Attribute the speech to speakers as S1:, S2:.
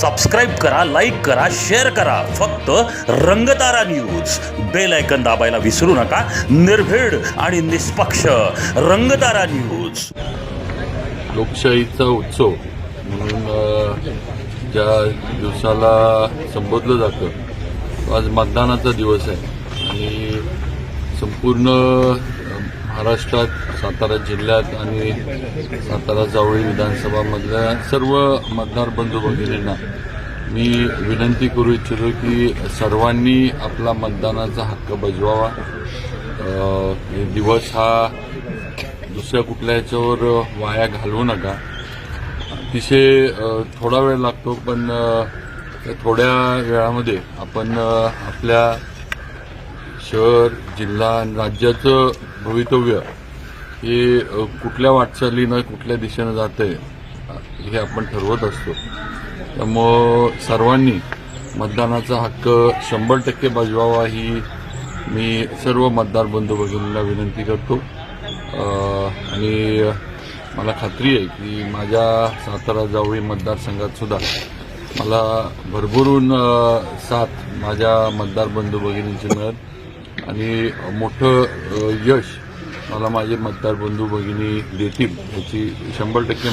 S1: Subscribe करा like करा share करा. फक्त रंगतारा न्यूज बेल ऐकन दाबायला विसरू नका. निर्भीड आणि निष्पक्ष रंगतारा न्यूज
S2: लोकशाहीचा उत्सव. म्हणून ज्या दिवसाला संबोधलं जातं आज मतदानाचा दिवस आहे. आणि संपूर्ण महाराष्ट्रात सातारा जिल्ह्यात आणि सातारा जावळी विधानसभामधल्या सर्व मतदार बंधू भगिनींना मी विनंती करू इच्छितो की सर्वांनी आपला मतदानाचा हक्क बजवावा. दिवस हा दुसऱ्या कुठल्या याच्यावर वाया घालवू नका. अतिशय थोडा वेळ लागतो पण थोड्या वेळामध्ये आपण आपल्या शहर जिल्हा आणि राज्याचं भवितव्य हे कुठल्या वाटचालीनं कुठल्या दिशेनं जातंय आहे हे आपण ठरवत असतो. त्यामुळं सर्वांनी मतदानाचा हक्क शंभर टक्के बजवावा ही मी सर्व मतदार बंधू भगिनींना विनंती करतो. आणि मला खात्री आहे की माझ्या सातारा जावळी मतदारसंघात सुद्धा मला भरभरून साथ माझ्या मतदार बंधू भगिनींची मिळत आणि मोठं यश मला माझे मतदार बंधू भगिनी देतील याची शंभर टक्के